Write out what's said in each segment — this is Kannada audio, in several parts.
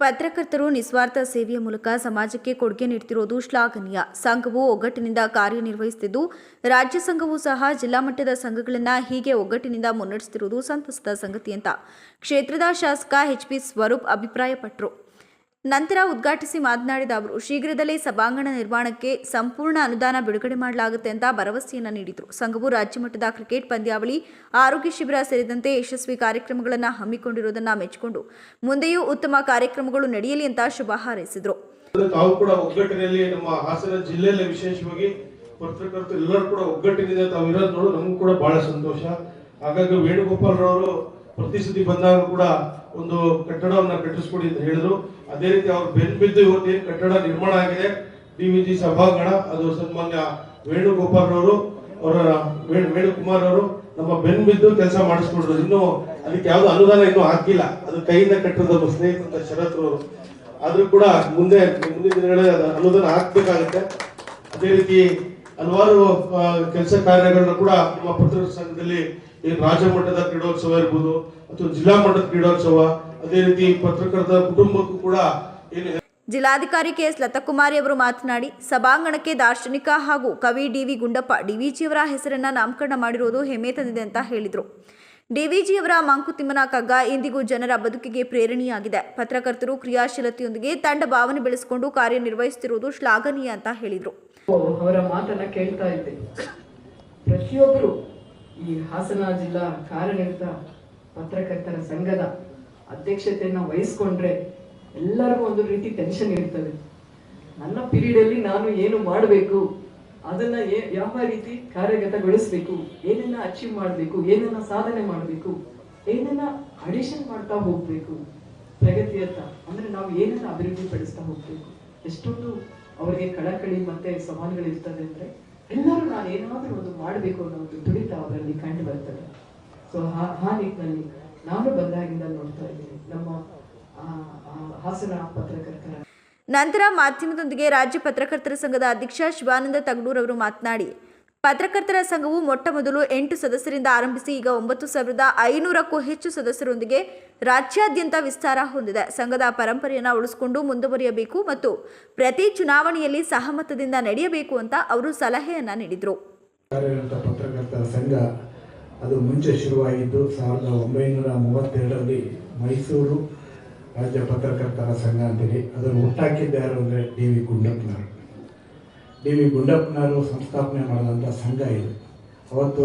ಪತ್ರಕರ್ತರು ನಿಸ್ವಾರ್ಥ ಸೇವೆಯ ಮೂಲಕ ಸಮಾಜಕ್ಕೆ ಕೊಡುಗೆ ನೀಡುತ್ತಿರುವುದು ಶ್ಲಾಘನೀಯ. ಸಂಘವು ಒಗ್ಗಟ್ಟಿನಿಂದ ಕಾರ್ಯನಿರ್ವಹಿಸುತ್ತಿದ್ದು ರಾಜ್ಯ ಸಂಘವೂ ಸಹ ಜಿಲ್ಲಾ ಮಟ್ಟದ ಸಂಘಗಳನ್ನು ಹೀಗೆ ಒಗ್ಗಟ್ಟಿನಿಂದ ಮುನ್ನಡೆಸುತ್ತಿರುವುದು ಸಂತಸದ ಸಂಗತಿ ಅಂತ. ಕ್ಷೇತ್ರದ ಶಾಸಕ ಎಚ್ಪಿ ಸ್ವರೂಪ್ ಅಭಿಪ್ರಾಯಪಟ್ಟರು ನಂತರ ಉದ್ಘಾಟಿಸಿ ಮಾತನಾಡಿದ ಅವರು, ಶೀಘ್ರದಲ್ಲೇ ಸಭಾಂಗಣ ನಿರ್ಮಾಣಕ್ಕೆ ಸಂಪೂರ್ಣ ಅನುದಾನ ಬಿಡುಗಡೆ ಮಾಡಲಾಗುತ್ತೆ ಅಂತ ಭರವಸೆಯನ್ನು ನೀಡಿದರು. ಸಂಘವು ರಾಜ್ಯ ಮಟ್ಟದ ಕ್ರಿಕೆಟ್ ಪಂದ್ಯಾವಳಿ, ಆರೋಗ್ಯ ಶಿಬಿರ ಸೇರಿದಂತೆ ಯಶಸ್ವಿ ಕಾರ್ಯಕ್ರಮಗಳನ್ನು ಹಮ್ಮಿಕೊಂಡಿರುವುದನ್ನು ಮೆಚ್ಚಿಕೊಂಡು ಮುಂದೆಯೂ ಉತ್ತಮ ಕಾರ್ಯಕ್ರಮಗಳು ನಡೆಯಲಿ ಅಂತ ಶುಭ ಹಾರೈಸಿದರು. ತಾವು ಕೂಡ ಒಗ್ಗಟ್ಟಿನಲ್ಲಿ ನಮ್ಮ ಹಾಸನ ಜಿಲ್ಲೆಯಲ್ಲಿ ವಿಶೇಷವಾಗಿ ಪತ್ರಕರ್ತರು ಎಲ್ಲರೂ ಕೂಡ ಒಗ್ಗಟ್ಟಿನಿಂದ ತಾವು ಇರೋದು ನೋಡು, ನಮಗೂ ಕೂಡ ಬಹಳ ಸಂತೋಷ. ಹಾಗಾಗಿ ವೇಣುಗೋಪಾಲ್ ರವರು ಪ್ರತಿ ಸತಿ ಬಂದಾಗ ಕೂಡ ಒಂದು ಕಟ್ಟಡವನ್ನ ಕಟ್ಟಿಸ್ಕೊಡಿ ಅಂತ ಹೇಳಿದ್ರು. ಅದೇ ರೀತಿ ಅವ್ರು ಬೆನ್ ಬಿದ್ದು ಇವತ್ತೇನು ಕಟ್ಟಡ ನಿರ್ಮಾಣ ಆಗಿದೆ, ಡಿ ವಿ ಜಿ ಸಭಾಂಗಣ, ಅದು ಸನ್ಮಾನ್ಯ ವೇಣುಗೋಪಾಲ್ ಅವರು ಅವರ ವೇಣು ವೇಣುಕುಮಾರ್ ಅವರು ನಮ್ಮ ಬೆನ್ ಬಿದ್ದು ಕೆಲಸ ಮಾಡಿಸ್ಕೊಡ್ರು ಇನ್ನು ಅದಕ್ಕೆ ಯಾವ್ದು ಅನುದಾನ ಇನ್ನೂ ಹಾಕಿಲ್ಲ. ಅದು ಕೈಯಿಂದ ಕಟ್ಟಿದ ನಮ್ಮ ಸ್ನೇಹಿತ ಶರತ್ ಅವರು ಆದ್ರೂ ಕೂಡ ಮುಂದೆ, ಮುಂದಿನ ದಿನಗಳಲ್ಲಿ ಅನುದಾನ ಹಾಕ್ಬೇಕಾಗುತ್ತೆ. ಅದೇ ರೀತಿ ಹಲವಾರು ಕೆಲಸ ಕಾರ್ಯಗಳನ್ನ ಕೂಡ ನಮ್ಮ ಪತ್ರಕರ್ತ ಸಂಘದಲ್ಲಿ ಏನು ರಾಜ್ಯ ಮಟ್ಟದ ಕ್ರೀಡೋತ್ಸವ ಇರ್ಬೋದು ಅಥವಾ ಜಿಲ್ಲಾ ಮಟ್ಟದ ಕ್ರೀಡೋತ್ಸವ ಅದೇ ರೀತಿ ಪತ್ರಕರ್ತರ ಕುಟುಂಬಕ್ಕೂ ಕೂಡ ಏನು ಜಿಲ್ಲಾಧಿಕಾರಿ ಕೆಎಸ್ ಲತಾಕುಮಾರಿ ಅವರು ಮಾತನಾಡಿ ಸಭಾಂಗಣಕ್ಕೆ ದಾರ್ಶನಿಕ ಹಾಗೂ ಕವಿ ಡಿವಿ ಗುಂಡಪ್ಪ ಡಿವಿಜಿಯವರ ಹೆಸರನ್ನ ನಾಮಕರಣ ಮಾಡಿರುವುದು ಹೆಮ್ಮೆ ತಂದಿದೆ ಅಂತ ಹೇಳಿದರು. ಡಿವಿಜಿಯವರ ಮಂಕುತಿಮ್ಮನ ಕಗ್ಗ ಇಂದಿಗೂ ಜನರ ಬದುಕಿಗೆ ಪ್ರೇರಣೆಯಾಗಿದೆ. ಪತ್ರಕರ್ತರು ಕ್ರಿಯಾಶೀಲತೆಯೊಂದಿಗೆ ತಂಡ ಭಾವನೆ ಬೆಳೆಸಿಕೊಂಡು ಕಾರ್ಯನಿರ್ವಹಿಸುತ್ತಿರುವುದು ಶ್ಲಾಘನೀಯ ಅಂತ ಹೇಳಿದರು. ಅವರ ಮಾತನ್ನ ಕೇಳ್ತಾ ಇದ್ದೆ. ಪ್ರತಿಯೊಬ್ಬರು ಈ ಹಾಸನ ಜಿಲ್ಲಾ ಕಾರ್ಯನಿರತ ಪತ್ರಕರ್ತರ ಸಂಘದ ಅಧ್ಯಕ್ಷತೆಯನ್ನು ವಹಿಸ್ಕೊಂಡ್ರೆ ಎಲ್ಲರಿಗೂ ಒಂದು ರೀತಿ ಟೆನ್ಷನ್ ಇರ್ತದೆ. ನನ್ನ ಪೀರಿಯಡ್ ಅಲ್ಲಿ ನಾನು ಏನು ಮಾಡಬೇಕು? ಅದನ್ನ ಯಾವ ರೀತಿ ಕಾರ್ಯಗತಗೊಳಿಸ್ಬೇಕು? ಏನನ್ನ ಅಚೀವ್ ಮಾಡಬೇಕು? ಏನನ್ನ ಸಾಧನೆ ಮಾಡಬೇಕು? ಏನನ್ನ ಅಡಿಷನ್ ಮಾಡ್ತಾ ಹೋಗ್ಬೇಕು? ಪ್ರಗತಿಯತ್ತ ಅಂದ್ರೆ ನಾವು ಏನನ್ನ ಅಭಿವೃದ್ಧಿ ಪಡಿಸ್ತಾ ಹೋಗ್ಬೇಕು? ಎಷ್ಟೊಂದು ಅವರಿಗೆ ಕಳಕಳಿ ಮತ್ತೆ ಸವಾಲುಗಳು ಇರ್ತದೆ ಅಂದ್ರೆ ಎಲ್ಲರೂ ನಾನು ಏನಾದರೂ ಒಂದು ಮಾಡಬೇಕು ಅನ್ನೋ ಒಂದು ತುಡಿತ ಅವರಲ್ಲಿ ಕಂಡು ಬರ್ತದೆ. ಸೊ ಆ ನಿಟ್ಟಿನಲ್ಲಿ ನಾನು ಬಂದಾಗಿಂದ ನೋಡ್ತಾ ಇದ್ದೀನಿ. ನಮ್ಮ ಹಾಸನ ಪತ್ರಕರ್ತರ ನಂತರ ಮಾಧ್ಯಮದೊಂದಿಗೆ ರಾಜ್ಯ ಪತ್ರಕರ್ತರ ಸಂಘದ ಅಧ್ಯಕ್ಷ ಶಿವಾನಂದ ತಗಡೂರ್ ಅವರು ಮಾತನಾಡಿ ಪತ್ರಕರ್ತರ ಸಂಘವು ಮೊಟ್ಟ ಮೊದಲು ಎಂಟು ಸದಸ್ಯರಿಂದ ಆರಂಭಿಸಿ ಈಗ ಒಂಬತ್ತು ಸಾವಿರದ ಐನೂರಕ್ಕೂ ಹೆಚ್ಚು ಸದಸ್ಯರೊಂದಿಗೆ ರಾಜ್ಯಾದ್ಯಂತ ವಿಸ್ತಾರ ಹೊಂದಿದೆ. ಸಂಘದ ಪರಂಪರೆಯನ್ನು ಉಳಿಸಿಕೊಂಡು ಮುಂದುವರಿಯಬೇಕು ಮತ್ತು ಪ್ರತಿ ಚುನಾವಣೆಯಲ್ಲಿ ಸಹಮತದಿಂದ ನಡೆಯಬೇಕು ಅಂತ ಅವರು ಸಲಹೆಯನ್ನ ನೀಡಿದರು. ಪತ್ರಕರ್ತರ ಸಂಘ, ಅದು ಮುಂಚೆ ಶುರುವಾಗಿದ್ದು ಸಾವಿರದ ಒಂಬೈನೂರ ಮೂವತ್ತೆರಡರಲ್ಲಿ ಮೈಸೂರು ರಾಜ್ಯ ಪತ್ರಕರ್ತರ ಸಂಘ ಅಂತೇಳಿ ಅದನ್ನು ಹುಟ್ಟಾಕಿದ್ದಾರೆ ಅಂದರೆ ಡಿ ವಿ ಗುಂಡಪ್ಪನವರು ಡಿ ವಿ ಗುಂಡಪ್ಪನವರು ಸಂಸ್ಥಾಪನೆ ಮಾಡಿದಂಥ ಸಂಘ ಇದು. ಅವತ್ತು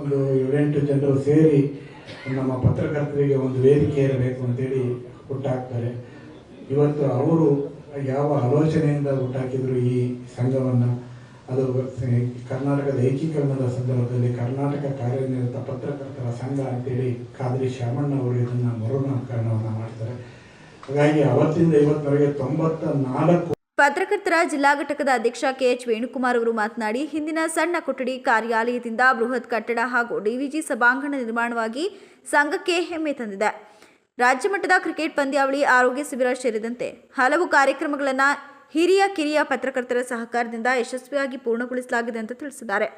ಒಂದು ಏಳೆಂಟು ಜನರು ಸೇರಿ ನಮ್ಮ ಪತ್ರಕರ್ತರಿಗೆ ಒಂದು ವೇದಿಕೆ ಇರಬೇಕು ಅಂತೇಳಿ ಹುಟ್ಟಾಕ್ತಾರೆ. ಇವತ್ತು ಅವರು ಯಾವ ಆಲೋಚನೆಯಿಂದ ಹುಟ್ಟಾಕಿದ್ರು ಈ ಸಂಘವನ್ನು? ಅದು ಕರ್ನಾಟಕದ ಏಕೀಕರಣದ ಸಂದರ್ಭದಲ್ಲಿ ಕರ್ನಾಟಕ ಕಾರ್ಯನಿರತ ಪತ್ರಕರ್ತರ ಸಂಘ ಅಂತೇಳಿ ಖಾದ್ರಿ ಶಾಮಣ್ಣ ಅವರು ಇದನ್ನು ಮರುನಾಮಕರಣವನ್ನು ಮಾಡ್ತಾರೆ. ಹಾಗಾಗಿ ಅವತ್ತಿಂದ ಇವತ್ತವರೆಗೆ ತೊಂಬತ್ತ ನಾಲ್ಕು ಪತ್ರಕರ್ತರ ಜಿಲ್ಲಾ ಘಟಕದ ಅಧ್ಯಕ್ಷ ಕೆಎಚ್ ವೇಣುಕುಮಾರ್ ಅವರು ಮಾತನಾಡಿ, ಹಿಂದಿನ ಸಣ್ಣ ಕೊಠಡಿ ಕಾರ್ಯಾಲಯದಿಂದ ಬೃಹತ್ ಕಟ್ಟಡ ಹಾಗೂ ಡಿವಿಜಿ ಸಭಾಂಗಣ ನಿರ್ಮಾಣವಾಗಿ ಸಂಘಕ್ಕೆ ಹೆಮ್ಮೆ ತಂದಿದೆ. ರಾಜ್ಯ ಮಟ್ಟದ ಕ್ರಿಕೆಟ್ ಪಂದ್ಯಾವಳಿ, ಆರೋಗ್ಯ ಶಿಬಿರ ಸೇರಿದಂತೆ ಹಲವು ಕಾರ್ಯಕ್ರಮಗಳನ್ನು ಹಿರಿಯ ಕಿರಿಯ ಪತ್ರಕರ್ತರ ಸಹಕಾರದಿಂದ ಯಶಸ್ವಿಯಾಗಿ ಪೂರ್ಣಗೊಳಿಸಲಾಗಿದೆ ಅಂತ ತಿಳಿಸಿದ್ದಾರೆ.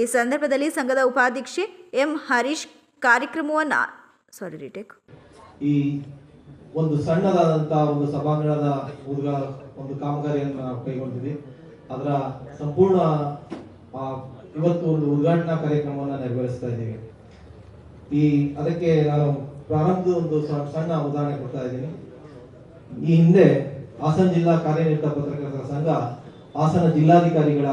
ಈ ಸಂದರ್ಭದಲ್ಲಿ ಸಂಘದ ಉಪಾಧ್ಯಕ್ಷೆ ಎಂ ಹರೀಶ್ ಕಾರ್ಯಕ್ರಮವನ್ನು ಸಾರಿ ರಿಟೇಕ್ ಈ ಒಂದು ಸಣ್ಣದಾದಂತಹ ಒಂದು ಸಭಾಂಗಣದ ಉದ್ಘ ಒಂದು ಕಾಮಗಾರಿಯನ್ನು ನಾವು ಕೈಗೊಂಡಿದ್ವಿ. ಅದರ ಸಂಪೂರ್ಣ ಇವತ್ತು ಒಂದು ಉದ್ಘಾಟನಾ ಕಾರ್ಯಕ್ರಮವನ್ನು ನೆರವೇರಿಸ್ತಾ ಇದ್ದೀವಿ. ಈ, ಅದಕ್ಕೆ ನಾನು ಪ್ರಾರಂಭದ ಒಂದು ಸಣ್ಣ ಉದಾಹರಣೆ ಕೊಡ್ತಾ ಇದ್ದೀನಿ. ಈ ಹಿಂದೆ ಹಾಸನ ಜಿಲ್ಲಾ ಕಾರ್ಯನಿರತ ಪತ್ರಕರ್ತರ ಸಂಘ ಹಾಸನ ಜಿಲ್ಲಾಧಿಕಾರಿಗಳ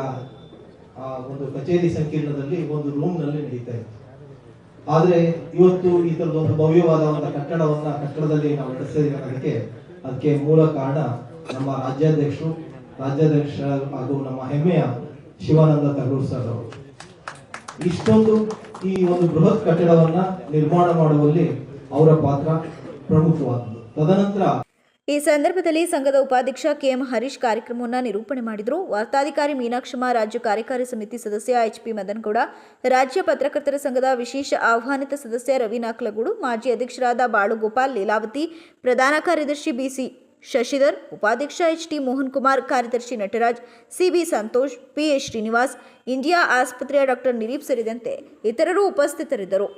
ಒಂದು ಕಚೇರಿ ಸಂಕೀರ್ಣದಲ್ಲಿ ಒಂದು ರೂಮ್ನಲ್ಲಿ ನಡೀತಾ ಇತ್ತು. ಆದ್ರೆ ಇವತ್ತು ಈ ತರದ ಒಂದು ಭವ್ಯವಾದ ಒಂದು ಕಟ್ಟಡವನ್ನ, ಕಟ್ಟಡದಲ್ಲಿ ನಾವು ನಡೆಸಿರೋದಕ್ಕೆ ಅದಕ್ಕೆ ಮೂಲ ಕಾರಣ ನಮ್ಮ ರಾಜ್ಯಾಧ್ಯಕ್ಷರು, ರಾಜ್ಯಾಧ್ಯಕ್ಷ ಹಾಗೂ ನಮ್ಮ ಹೆಮ್ಮೆಯ ಶಿವಾನಂದ ತಗೂರ್ ಸರ್ ಅವರು. ಇಷ್ಟೊಂದು ಈ ಒಂದು ಬೃಹತ್ ಕಟ್ಟಡವನ್ನ ನಿರ್ಮಾಣ ಮಾಡುವಲ್ಲಿ ಅವರ ಪಾತ್ರ ಪ್ರಮುಖವಾದದ್ದು. ತದನಂತರ ಈ ಸಂದರ್ಭದಲ್ಲಿ ಸಂಘದ ಉಪಾಧ್ಯಕ್ಷ ಕೆಎಂ ಹರೀಶ್ ಕಾರ್ಯಕ್ರಮವನ್ನು ನಿರೂಪಣೆ ಮಾಡಿದರು. ವಾರ್ತಾಧಿಕಾರಿ ಮೀನಾಕ್ಷಮ್ಮ ರಾಜ್ಯ ಕಾರ್ಯಕಾರಿ ಸಮಿತಿ ಸದಸ್ಯ ಎಚ್ಪಿ ಮದನ್ಗೌಡ, ರಾಜ್ಯ ಪತ್ರಕರ್ತರ ಸಂಘದ ವಿಶೇಷ ಆಹ್ವಾನಿತ ಸದಸ್ಯ ರವಿ ನಾಕ್ಲಗೂಡು, ಮಾಜಿ ಅಧ್ಯಕ್ಷರಾದ ಬಾಳುಗೋಪಾಲ್ ಲೀಲಾವತಿ, ಪ್ರಧಾನ ಕಾರ್ಯದರ್ಶಿ ಬಿಸಿ ಶಶಿಧರ್, ಉಪಾಧ್ಯಕ್ಷ ಎಚ್ ಟಿ ಮೋಹನ್ ಕುಮಾರ್ ಕಾರ್ಯದರ್ಶಿ Nataraj CB Santhosh PH Srinivas, India ಆಸ್ಪತ್ರೆಯ ಡಾಕ್ಟರ್ ನಿರೀಪ್ ಸೇರಿದಂತೆ ಇತರರು ಉಪಸ್ಥಿತರಿದ್ದರು.